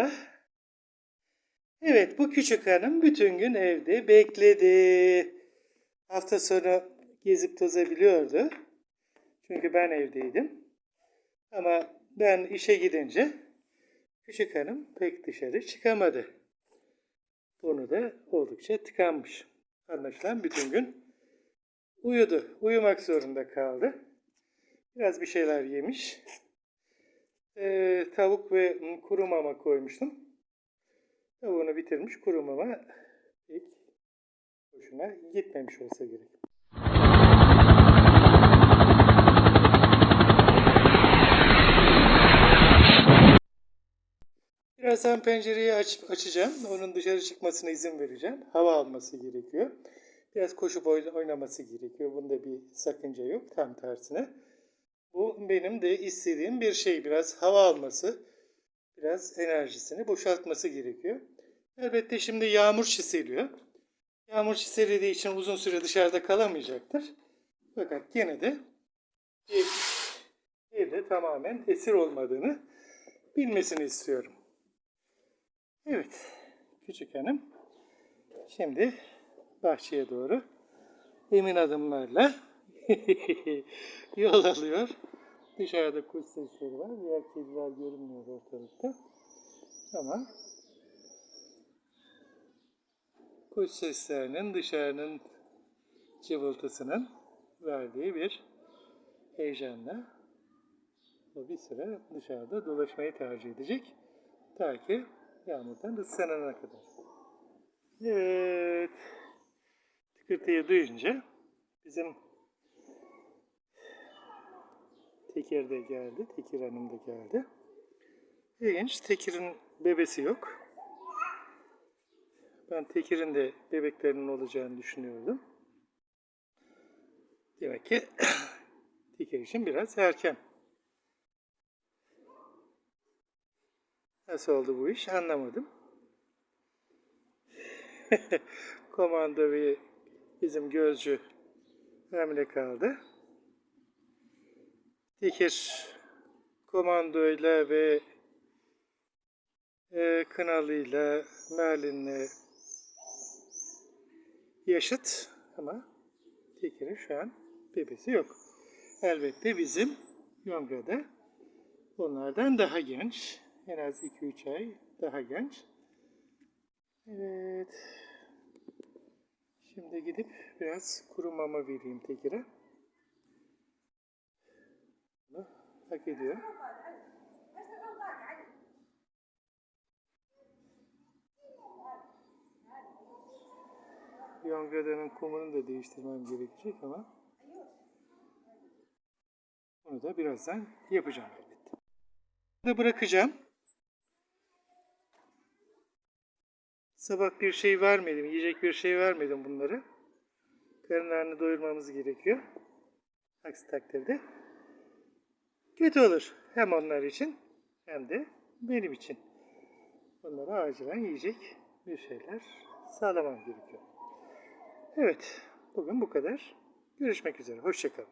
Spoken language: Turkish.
Merhaba. Evet, bu küçük hanım bütün gün evde bekledi. Hafta sonu gezip tozabiliyordu. Çünkü ben evdeydim. Ama ben işe gidince küçük hanım pek dışarı çıkamadı. Bunu da oldukça tıkanmış. Anlaşılan bütün gün uyudu. Uyumak zorunda kaldı. Biraz bir şeyler yemiş. Tavuk ve kuru mama koymuştum. Tavuğunu bitirmiş. Kuru mama pek hoşuna gitmemiş olsa gerek. Birazdan pencereyi aç, açacağım. Onun dışarı çıkmasına izin vereceğim. Hava alması gerekiyor. Biraz koşup oy- oynaması gerekiyor. Bunda bir sakınca yok. Tam tersine. Benim de istediğim bir şey. Biraz hava alması, biraz enerjisini boşaltması gerekiyor. Elbette şimdi yağmur çiseliyor. Yağmur çiselediği için uzun süre dışarıda kalamayacaktır. Fakat gene de ev, evde tamamen esir olmadığını bilmesini istiyorum. Evet, küçük hanım şimdi bahçeye doğru emin adımlarla yol alıyor. Dışarıda kuş sesleri var. Diğer kediler görünmüyor ortalıkta. Ama kuş seslerinin dışarının cıvıltısının verdiği bir heyecanla o bir süre dışarıda dolaşmayı tercih edecek. Ta ki yağmurdan ıslanana kadar. Evet. Tıkırtıyı duyunca bizim Tekir de geldi. Tekir Hanım da geldi. İlginç. Tekir'in bebesi yok. Ben Tekir'in de bebeklerinin olacağını düşünüyordum. Demek ki Tekir için biraz erken. Nasıl oldu bu iş anlamadım. Komando bizim gözcü hamile kaldı. Tekir komandoyla ve e, Kınalı'yla Merlin'le yaşıt ama Tekir'in şu an bebesi yok. Elbette bizim Yongra'da onlardan daha genç. En az 2-3 ay daha genç. Evet. Şimdi gidip biraz kuru mama vereyim Tekir'e. Bunu hak ediyor. Yongrada'nın kumunu da değiştirmem gerekecek ama onu da birazdan yapacağım elbette. Bunu da bırakacağım. Sabah bir şey vermedim, yiyecek bir şey vermedim bunları. Karınlarını doyurmamız gerekiyor. Aksi takdirde kötü olur. Hem onlar için hem de benim için. Onlara acilen yiyecek bir şeyler sağlamam gerekiyor. Evet, bugün bu kadar. Görüşmek üzere. Hoşçakalın.